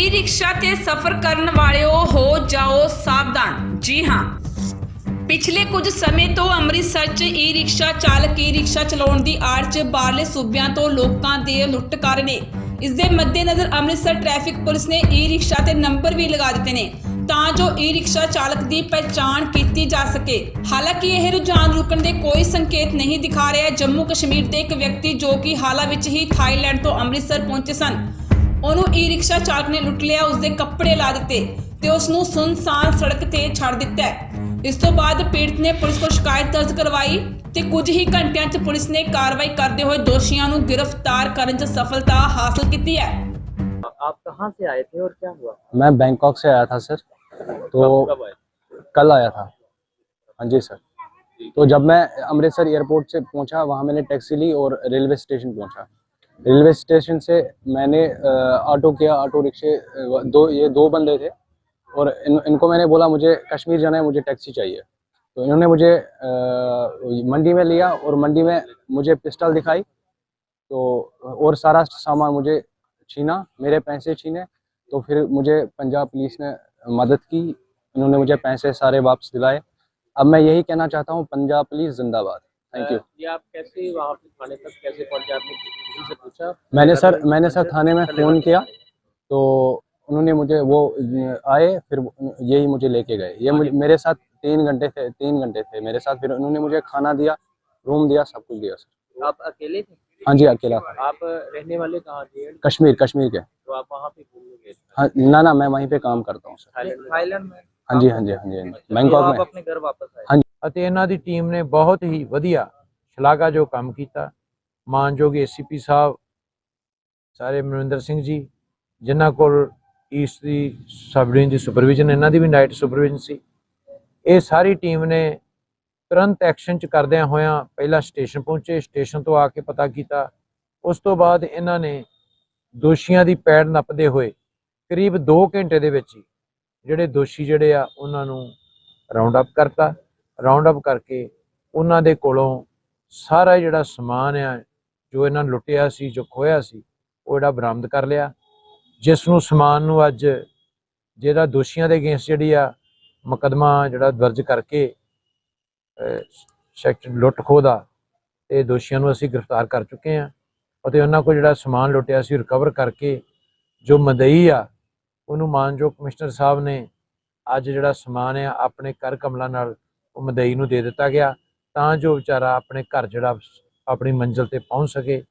ਈ rickshaw ਤੇ ਸਫ਼ਰ ਕਰਨ ਵਾਲਿਓ ਹੋ ਜਾਓ ਸਾਵਧਾਨ। ਜੀ ਹਾਂ। ਪਿਛਲੇ ਕੁਝ ਸਮੇਂ ਤੋਂ ਅੰਮ੍ਰਿਤਸਰ 'ਚ ਈ ਰਿਕਸ਼ਾ ਚਾਲਕ ਈ ਰਿਕਸ਼ਾ ਚਲਾਉਣ ਦੀ ਆੜ 'ਚ ਬਾਹਰਲੇ ਸੂਬਿਆਂ ਤੋਂ ਲੋਕਾਂ ਦੇ ਲੁੱਟ ਕਰ ਨੇ। ਇਸ ਦੇ ਮੱਦੇਨਜ਼ਰ ਅੰਮ੍ਰਿਤਸਰ ਟ੍ਰੈਫਿਕ ਪੁਲਿਸ ਨੇ ਈ ਰਿਕਸ਼ਾ ਤੇ ਨੰਬਰ ਵੀ ਲਗਾ ਦਿੱਤੇ ਨੇ, ਤਾਂ ਜੋ ਈ ਰਿਕਸ਼ਾ ਚਾਲਕ ਦੀ ਪਛਾਣ ਕੀਤੀ ਜਾ ਸਕੇ। ਹਾਲਾਂਕਿ ਇਹ ਰੁਝਾਨ ਰੁਕਣ ਦੇ ਕੋਈ ਸੰਕੇਤ ਨਹੀਂ ਦਿਖਾ ਰਿਹਾ। ਜੰਮੂ ਕਸ਼ਮੀਰ ਦੇ ਇੱਕ ਵਿਅਕਤੀ ਜੋ ਕਿ ਹਾਲਾ ਵਿੱਚ ਹੀ ਥਾਈਲੈਂਡ ਤੋਂ ਅੰਮ੍ਰਿਤਸਰ ਪਹੁੰਚੇ ਸਨ। ਉਹਨੂੰ ਈ ਰਿਕਸ਼ਾ ਚਾਲਕ ਨੇ ਲੁੱਟ ਲਿਆ ਉਸਦੇ ਕੱਪੜੇ ਲਾ ਦਿੱਤੇ ਤੇ ਉਸ ਨੂੰ ਸੁਨਸਾਨ ਸੜਕ ਤੇ ਛੱਡ ਦਿੱਤਾ ਹੈ। ਇਸ ਤੋਂ ਬਾਅਦ ਪੀੜਤ ਨੇ ਪੁਲਿਸ ਕੋਲ ਸ਼ਿਕਾਇਤ ਦਰਜ ਕਰਵਾਈ ਤੇ ਕੁਝ ਹੀ ਘੰਟਿਆਂ 'ਚ ਪੁਲਿਸ ਨੇ ਕਾਰਵਾਈ ਕਰਦੇ ਹੋਏ ਦੋਸ਼ੀਆਂ ਨੂੰ ਗ੍ਰਿਫਤਾਰ ਕਰਨ 'ਚ ਸਫਲਤਾ ਹਾਸਲ ਕੀਤੀ ਹੈ आप कहाँ से आए थे और क्या हुआ मैं बैंकॉक से आया था सर तो कब आए कल आया था हाँ जी सर तो जब मैं अमृतसर एयरपोर्ट से पहुंचा वहाँ मैंने टैक्सी ली और रेलवे स्टेशन पहुंचा रेलवे स्टेशन से मैंने ऑटो किया ऑटो रिक्शे दो ये दो बंदे थे और इन, इनको मैंने बोला मुझे कश्मीर जाना है मुझे टैक्सी चाहिए। तो इन्होंने मुझे अ, मंडी में लिया और मंडी में मुझे पिस्टल दिखाई। तो और सारा सामान मुझे छीना मेरे पैसे छीने। तो फिर मुझे पंजाब पुलिस ने मदद की इन्होंने मुझे पैसे सारे वापस दिलाए। अब मैं यही कहना चाहता हूँ पंजाब पुलिस जिंदाबाद। थैंक यू ये आप कैसे वहाँ पे थाने तक कैसे पहुँचे? आपने किसी से पूछा? मैंने सर मैंने सर थाने में फ़ोन किया तो उन्होंने मुझे वो आए फिर यही मुझे लेके गए। ये मुझे मेरे साथ तीन घंटे थे तीन घंटे थे मेरे साथ। फिर उन्होंने मुझे खाना दिया रूम दिया सब कुछ दिया सर। आप अकेले थे? हाँ जी अकेला था। आप रहने वाले कहाँ थे? कश्मीर कश्मीर के। तो आप वहाँ पे घूमने गए हाँ ना ना मैं वहीं पे काम करता हूँ सर। थाईलैंड में? हाँ जी हाँ जी हाँ जी हाँ जी बैंकॉक में अपने घर वापस आए ਅਤੇ ਇਹਨਾਂ ਦੀ ਟੀਮ ਨੇ ਬਹੁਤ ਹੀ ਵਧੀਆ ਸ਼ਲਾਘਾਯੋਗ ਕੰਮ ਕੀਤਾ ਮਾਨਯੋਗ ਏਸੀਪੀ ਸਾਹਿਬ ਸਾਰੇ ਮਨਿੰਦਰ ਸਿੰਘ ਜੀ ਜਿਨ੍ਹਾਂ ਕੋਲ ਈਸਟ ਦੀ ਸਬ ਡਿਵੀਜ਼ਨ ਦੀ ਸੁਪਰਵਿਜ਼ਨ ਇਹਨਾਂ ਦੀ ਵੀ ਨਾਈਟ ਸੁਪਰਵਿਜ਼ਨ ਸੀ ਇਹ ਸਾਰੀ ਟੀਮ ਨੇ ਤੁਰੰਤ ਐਕਸ਼ਨ ਚ ਕਰਦਿਆਂ ਹੋਇਆਂ ਪਹਿਲਾਂ ਸਟੇਸ਼ਨ ਪਹੁੰਚੇ ਸਟੇਸ਼ਨ ਤੋਂ ਆ ਕੇ ਪਤਾ ਕੀਤਾ ਉਸ ਤੋਂ ਬਾਅਦ ਇਹਨਾਂ ਨੇ ਦੋਸ਼ੀਆਂ ਦੀ ਪੈੜ ਨੱਪਦੇ ਹੋਏ ਕਰੀਬ 2 ਘੰਟੇ ਦੇ ਵਿੱਚ ਹੀ ਜਿਹੜੇ ਦੋਸ਼ੀ ਜਿਹੜੇ ਆ, ਉਹਨਾਂ ਨੂੰ ਰਾਉਂਡ ਅਪ ਕਰਤਾ। ਰਾਉਂਡ ਅਪ ਕਰਕੇ ਉਹਨਾਂ ਦੇ ਕੋਲੋਂ ਸਾਰਾ ਜਿਹੜਾ ਸਮਾਨ ਆ, ਜੋ ਇਹਨਾਂ ਲੁੱਟਿਆ ਸੀ, ਜੋ ਖੋਇਆ ਸੀ, ਉਹ ਜਿਹੜਾ ਬਰਾਮਦ ਕਰ ਲਿਆ। ਜਿਸ ਨੂੰ ਸਮਾਨ ਨੂੰ ਅੱਜ ਜਿਹੜਾ ਦੋਸ਼ੀਆਂ ਦੇ ਅਗੇਂਸਟ ਜਿਹੜੀ ਆ, ਮੁਕੱਦਮਾ ਜਿਹੜਾ ਦਰਜ ਕਰਕੇ ਸੈਕਟਰ ਲੁੱਟ ਖੋਹ ਦਾ, ਤੇ ਦੋਸ਼ੀਆਂ ਨੂੰ ਅਸੀਂ ਗ੍ਰਿਫਤਾਰ ਕਰ ਚੁੱਕੇ ਹਾਂ। ਅਤੇ ਉਹਨਾਂ ਕੋਲ ਜਿਹੜਾ ਸਮਾਨ ਲੁੱਟਿਆ ਸੀ ਰਿਕਵਰ ਕਰਕੇ ਜੋ ਮਦਈ ਆ ਉਹਨੂੰ ਮਾਨਯੋਗ ਕਮਿਸ਼ਨਰ ਸਾਹਿਬ ਨੇ ਅੱਜ ਜਿਹੜਾ ਸਮਾਨ ਆ, ਆਪਣੇ ਕਰ ਕਮਲਾ ਨਾਲ ਉਹ ਮਦਈ ਨੂੰ ਦੇ ਦਿੱਤਾ ਗਿਆ, ਤਾਂ ਜੋ ਵਿਚਾਰਾ ਆਪਣੇ ਘਰ ਜਿਹੜਾ ਆਪਣੀ ਮੰਜ਼ਿਲ ਤੇ ਪਹੁੰਚ ਸਕੇ।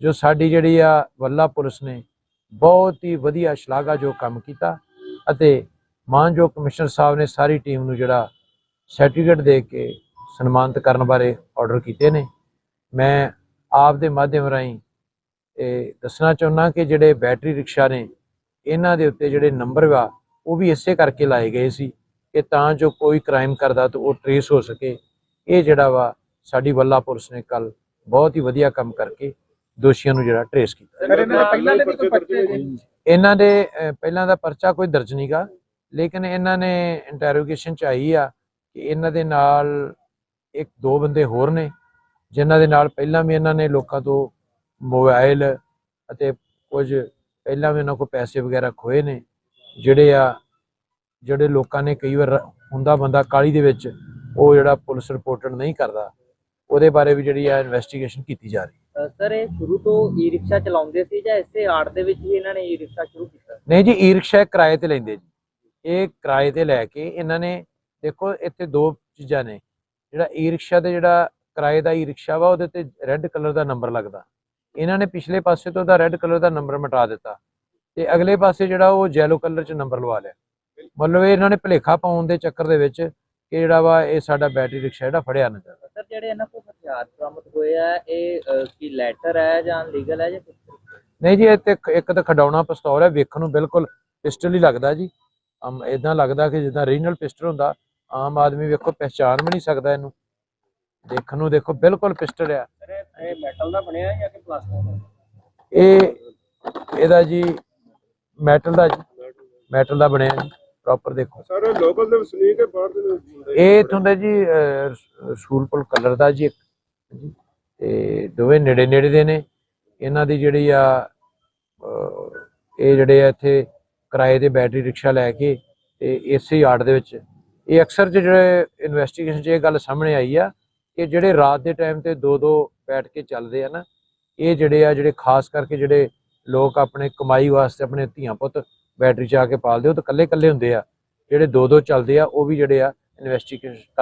ਜੋ ਸਾਡੀ ਜਿਹੜੀ ਆ ਵੱਲਾ ਪੁਲਿਸ ਨੇ ਬਹੁਤ ਹੀ ਵਧੀਆ ਸ਼ਲਾਘਾਯੋਗ ਕੰਮ ਕੀਤਾ ਅਤੇ ਮਾਨਯੋਗ ਕਮਿਸ਼ਨਰ ਸਾਹਿਬ ਨੇ ਸਾਰੀ ਟੀਮ ਨੂੰ ਜਿਹੜਾ ਸਰਟੀਫਿਕੇਟ ਦੇ ਕੇ ਸਨਮਾਨਿਤ ਕਰਨ ਬਾਰੇ ਆਰਡਰ ਕੀਤੇ ਨੇ। ਮੈਂ ਆਪ ਦੇ ਮਾਧਿਅਮ ਰਾਹੀਂ ਇਹ ਦੱਸਣਾ ਚਾਹੁੰਦਾ ਕਿ ਜਿਹੜੇ ਬੈਟਰੀ ਰਿਕਸ਼ਾ ਨੇ ਇਹਨਾਂ ਦੇ ਉੱਤੇ ਜਿਹੜੇ ਨੰਬਰ ਵਾ ਉਹ ਵੀ ਇਸੇ ਕਰਕੇ ਲਾਏ ਗਏ ਸੀ ਕਿ ਤਾਂ ਜੋ ਕੋਈ ਕ੍ਰਾਈਮ ਕਰਦਾ ਤਾਂ ਉਹ ਟ੍ਰੇਸ ਹੋ ਸਕੇ। ਇਹ ਜਿਹੜਾ ਵਾ ਸਾਡੀ ਵੱਲਾ ਪੁਲਿਸ ਨੇ ਕੱਲ ਬਹੁਤ ਹੀ ਵਧੀਆ ਕੰਮ ਕਰਕੇ ਦੋਸ਼ੀਆਂ ਨੂੰ ਜਿਹੜਾ ਟ੍ਰੇਸ ਕੀਤਾ। ਇਹਨਾਂ ਦੇ ਪਹਿਲਾਂ ਦਾ ਪਰਚਾ ਕੋਈ ਦਰਜ ਨਹੀਂਗਾ ਲੇਕਿਨ ਇਹਨਾਂ ਨੇ ਇੰਟਰੋਗੇਸ਼ਨ ਚ ਆਈ ਆ ਕਿ ਇਹਨਾਂ ਦੇ ਨਾਲ ਇੱਕ ਦੋ ਬੰਦੇ ਹੋਰ ਨੇ ਜਿਨ੍ਹਾਂ ਦੇ ਨਾਲ ਪਹਿਲਾਂ ਵੀ ਇਹਨਾਂ ਨੇ ਲੋਕਾਂ ਤੋਂ ਮੋਬਾਈਲ ਅਤੇ ਕੁਝ ਪਹਿਲਾਂ ਵੀ ਇਹਨਾਂ ਕੋਲ ਪੈਸੇ ਵਗੈਰਾ ਖੋਏ ਨੇ ਜਿਹੜੇ ਆ ਜਿਹੜੇ ਲੋਕਾਂ ਨੇ ਕਈ ਵਾਰ ਹੁੰਦਾ ਬੰਦਾ ਕਾਲੀ ਦੇ ਵਿੱਚ ਉਹ ਜਿਹੜਾ ਪੁਲਿਸ ਰਿਪੋਰਟਡ ਨਹੀਂ ਕਰਦਾ ਉਹਦੇ ਬਾਰੇ ਵੀ ਜਿਹੜੀ ਆ ਇਨਵੈਸਟੀਗੇਸ਼ਨ ਕੀਤੀ ਜਾ ਰਹੀ ਸਰ ਇਹ ਸ਼ੁਰੂ ਤੋਂ ਈ ਰਿਕਸ਼ਾ ਚਲਾਉਂਦੇ ਸੀ ਜਾਂ ਇਸੇ ਆੜ ਦੇ ਵਿੱਚ ਹੀ ਇਹਨਾਂ ਨੇ ਈ ਰਿਕਸ਼ਾ ਸ਼ੁਰੂ ਕੀਤਾ? ਨਹੀਂ ਜੀ ਈ ਰਿਕਸ਼ਾ ਕਿਰਾਏ ਤੇ ਲੈਂਦੇ ਜੀ। ਇਹ ਕਿਰਾਏ ਤੇ ਲੈ ਕੇ ਇਹਨਾਂ ਨੇ ਦੇਖੋ ਇੱਥੇ ਦੋ ਚੀਜ਼ਾਂ ਨੇ। ਜਿਹੜਾ ਈ ਰਿਕਸ਼ਾ ਤੇ ਜਿਹੜਾ ਕਿਰਾਏ ਦਾ ਈ ਰਿਕਸ਼ਾ ਵਾ ਉਹਦੇ ਤੇ ਰੈੱਡ ਕਲਰ ਦਾ ਨੰਬਰ ਲੱਗਦਾ। ਇਹਨਾਂ ਨੇ ਪਿਛਲੇ ਪਾਸੇ ਤੋਂ ਉਹਦਾ ਰੈੱਡ ਕਲਰ ਦਾ ਨੰਬਰ ਮਿਟਾ ਦਿੱਤਾ ਤੇ ਅਗਲੇ ਪਾਸੇ ਜਿਹੜਾ ਉਹ ਯੈਲੋ ਕਲਰ ਚ ਨੰਬਰ ਲਵਾ ਲਿਆ। ਮਤਲਬ ਇਹ ਇਹਨਾਂ ਨੇ ਭਲੇਖਾ ਪਾਉਣ ਦੇ ਚੱਕਰ ਦੇ ਵਿੱਚ ਕਿ ਜਿਹੜਾ ਵਾ ਇਹ ਸਾਡਾ ਬੈਟਰੀ ਰਿਕਸ਼ਾ ਜਿਹੜਾ ਫੜਿਆ ਨਾ ਜਾਵੇ ਸਰ ਜਿਹੜੇ ਇਹਨਾਂ ਕੋਲ ਹਥਿਆਰ ਬਰਾਮਦ ਹੋਏ ਆ ਇਹ ਕੀ ਲੈਟਰ ਹੈ ਜਾਂ ਲੀਗਲ ਹੈ ਜਾਂ ਨਹੀਂ ਜੀ ਇਹ ਤੇ ਇੱਕ- ਤਾਂ ਖਡਾਉਣਾ ਪਿਸਤੌਲ ਹੈ ਵੇਖਣ ਨੂੰ ਬਿਲਕੁਲ ਪਿਸਟਲ ਹੀ ਲੱਗਦਾ ਜੀ। ਅਮ ਇਦਾਂ ਲੱਗਦਾ ਕਿ ਜਿੱਦਾਂ ਰੀਜਨਲ ਪਿਸਟਲ ਹੁੰਦਾ ਆਮ ਆਦਮੀ ਵੇਖੋ ਪਹਿਚਾਨ ਵੀ ਨਹੀਂ ਸਕਦਾ ਇਹਨੂੰ। ਦੇਖਣ ਨੂੰ ਦੇਖੋ ਬਿਲਕੁਲ ਪਿਸਟਲ ਆ। ਇਹ ਮੈਟਲ ਦਾ ਬਣਿਆ ਜਾਂ ਕਿ ਪਲਾਸਟਿਕ ਦਾ? ਇਹ ਇਹਦਾ ਜੀ ਮੈਟਲ ਦਾ ਜੀ ਮੈਟਲ ਦਾ ਬਣਿਆ ਜੀ ਪ੍ਰੋਪਰ ਦੇਖੋ। ਸਾਰੇ ਲੋਕਲ ਦੇ ਵਸਨੀਕ ਹੈ ਬਾਹਰ ਦੇ ਹੁੰਦੇ ਇਹ ਇਥੋਂ ਦਾ ਜੀ ਸੂਲਪੁਰ ਕਲਰ ਦਾ ਜੀ ਤੇ ਦੋਵੇਂ ਨੇੜੇ ਨੇੜੇ ਦੇ ਨੇ। ਇਹਨਾਂ ਦੀ ਜਿਹੜੀ ਆ ਇਹ ਜਿਹੜੇ ਆ ਇੱਥੇ ਕਿਰਾਏ ਤੇ ਬੈਟਰੀ ਰਿਕਸ਼ਾ ਲੈ ਕੇ ਤੇ ਇਸੇ ਆੜ ਦੇ ਵਿੱਚ। ਇਹ ਅਕਸਰ ਜਿਹੜੇ ਇਨਵੈਸਟੀਗੇਸ਼ਨ 'ਚ ਇਹ ਗੱਲ ਸਾਹਮਣੇ ਆਈ ਆ ਕਿ ਜਿਹੜੇ ਰਾਤ ਦੇ ਟਾਈਮ ਤੇ ਦੋ ਦੋ ਬੈਠ ਕੇ ਚੱਲਦੇ ਆ ਨਾ, ਇਹ ਜਿਹੜੇ ਆ, ਜਿਹੜੇ ਖਾਸ ਕਰਕੇ ਜਿਹੜੇ ਲੋਕ ਆਪਣੇ ਕਮਾਈ ਵਾਸਤੇ ਆਪਣੇ ਧੀਆਂ ਪੁੱਤ ਬੈਟਰੀ 'ਚ ਆ ਕੇ ਪਾਲਦੇ, ਉਹ ਤਾਂ ਇਕੱਲੇ ਇਕੱਲੇ ਹੁੰਦੇ ਆ। ਜਿਹੜੇ ਦੋ ਦੋ ਚੱਲਦੇ ਆ, ਉਹ ਵੀ ਜਿਹੜੇ ਆ ਇਨਵੈਸਟੀਗੇਸ਼ਨ ਕਰ